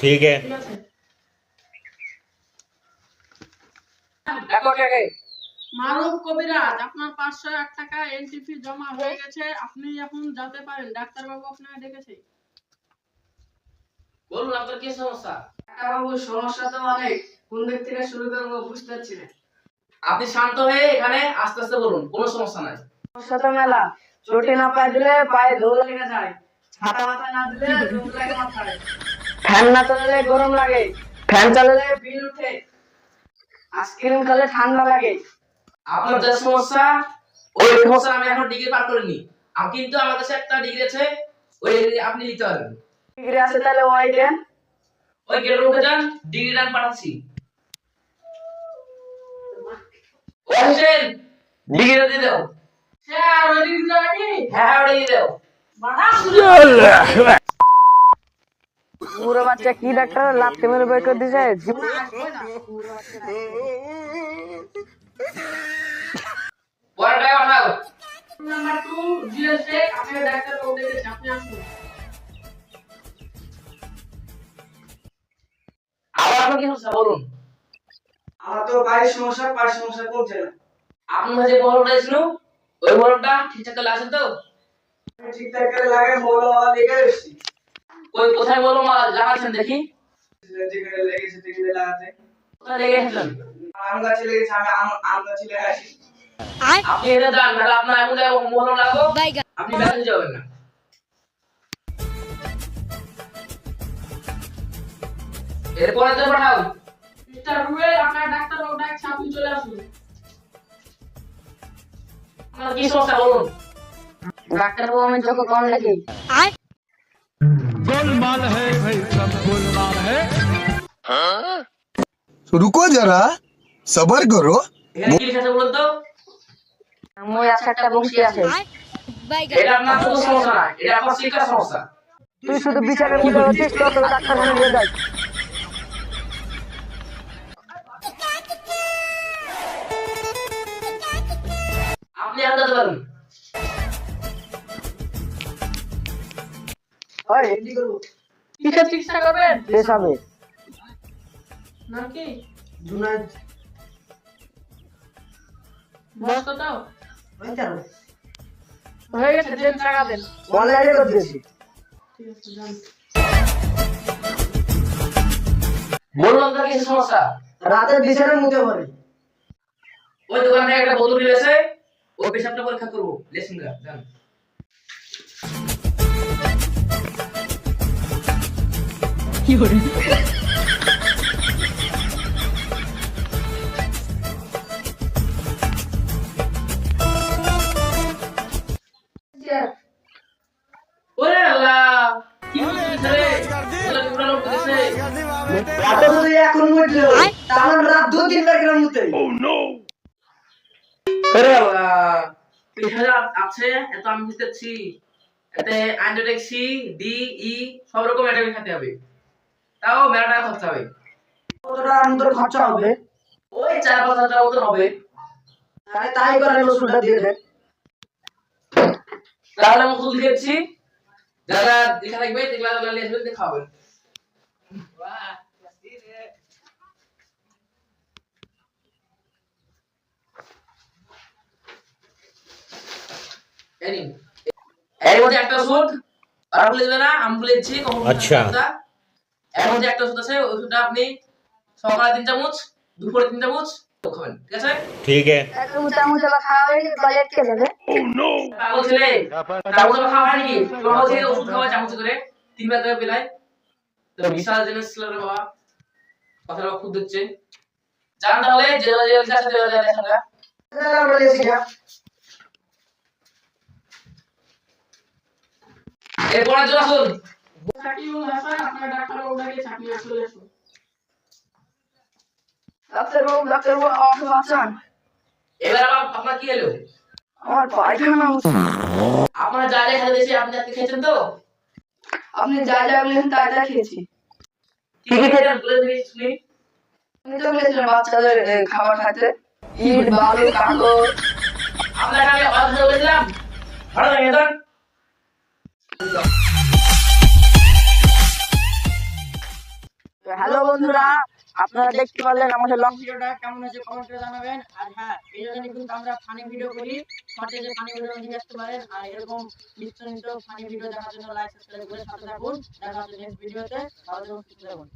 ঠিক আছে। আপনি সমস্যা? তো অনেক। কোন দিক থেকে শুরু বুঝতে আপনি শান্ত হয়ে এখানে আস্তে আস্তে বলুন কোনো সমস্যা নাই। সমস্যা তো মেলা। চটি না পাই দিলে পায়ে ধুলে লেগে যায়। ফ্যান না চালালে গরম লাগে। ফ্যান চালালে বিল উঠে। আইসক্রিম খেলে ঠান্ডা লাগে। আপনার যে সমস্যা ওই সমস্যা আমি এখন ডিগ্রি পার করিনি। আম- কিন্তু আমার কাছে একটা ডিগ্রি আছে ওই আপনি নিতে পারবেন। ডিগ্রি আছে তাহলে ওয়াই দেন। ওই গেটের মুখে যান ডিগ্রিটা আমি পাঠাচ্ছি। ডিগ্রিটা দিয়ে দাও। স্যার ওই ডিগ্রিটা নাকি? হ্যাঁ হ্যাঁ ওটা দিয়ে দাও। পুরো বাচ্চা কি ডাক্তার? লাফতে মেরে বের করে দিছে নাম্বার আপনি ডাক্তার বাবু আপনি আসুন আবার কি সমস্যা বলুন? আমার তো বাড়ির সমস্যা পায়ের সমস্যা কমছে না। আপনার যে বড়টা ছিল ওই বড়টা ঠিকঠাক আছে তো? ঠিকঠাক করে লাগে মোড় লেগে এসেছি ওই কোথায় বলো মা? লাগাচ্ছেন দেখি। যেখানে লেগেছে সেখানে লাগাতে কোথায় লেগে এসেছেন আম গাছে লেগেছে আমি আম আম গাছে লেগে আসি আপনি এটা যান নাহলে আপনার এমন মলম লাগবো আপনি ব্যাংকে যাবেন না। এরপরে তো পাঠাও। মিস্টার রুয়েল আপনার ডাক্তার বাবু ডাকছে আপনি চলে আসুন। আপনার কি সমস্যা বলুন? ডাক্তার চোখে কম নাকি? গোলমাল গোলমাল হ্যাঁ? রুকো যারা সবার করো। আপনি হয় কিসের চিকিৎসা করবেন বেশ হবে। নাকি জুনাইদ। বস কত? হয়ে গেছে দেন টাকা দেন। অনলাইনে করে দিয়েছি। ঠিক আছে যান। বলুন কি সমস্যা? রাতে বিছানার মুখে পড়ে। ওই দোকান থেকে একটা বোতল দিয়েছে ওই পেশাবটা পরীক্ষা করব। লেসিন যান। আল্লাহ আছে এত আমি বুঝতে পারছি এতে অ্যান্টিবায়োটিক সি ডি ই সব রকম অ্যান্টিবায়োটিক খেতে হবে। তাও মেলা টাকা খরচা হবে। কত টাকার মতো খরচা হবে? ওই চার পাঁচ হাজার টাকা মতন হবে। তাই তাই করে ওষুধটা দিয়ে দেন। তাহলে আমি ওষুধ লিখেছি যারা লেখা থাকবে সেগুলা যারা নিয়ে আসবে দিয়ে খাওয়াবেন এই নিন। এর মধ্যে একটা ওষুধ। আর বলে দেবে না আমি বলে আচ্ছা। এখন যে একটা ওষুধ আছে ওষুধটা আপনি সকালে তিন চামচ দুপুরে তিন চামচ খুব না এরপরে চলে আসুন। সাকিবুল হাসান আপনার ডাক্তারবাবুটাকে চাকরি চলে আসুন। ডাক্তারবাবু ডাক্তারবাবু আমাকে বাঁচান এবার আপনার কি এলো আমার পায়খানা হচ্ছে আপনার যা যা খেতে দিয়েছে আপনি খেয়েছেন তো? আপনি যা যা খেয়েছি। কি কি খেয়েছেন বলে দিবি শুনি। আপনি তো বলেছিলেন বাচ্চাদের খাবার খাইতে। ইট বালু কাগজ আপনাকে আমি অর্ডার বলেছিলাম ভালো লাগে হ্যালো বন্ধুরা। আপনারা দেখতে পারলেন আমাদের লং ভিডিওটা কেমন হয়েছে কমেন্ট করে জানাবেন। আর হ্যাঁ এই জন্য কিন্তু আমরা ফানি ভিডিও করি। শর্টে যে ফানি ভিডিও নিয়ে আসতে পারেন। আর এরকম নিত্য নিত্য ফানি ভিডিও দেখার জন্য লাইক সাবস্ক্রাইব করে সাথে থাকুন। দেখা হচ্ছে নেক্সট ভিডিওতে ভালো থাকুন সুস্থ থাকুন।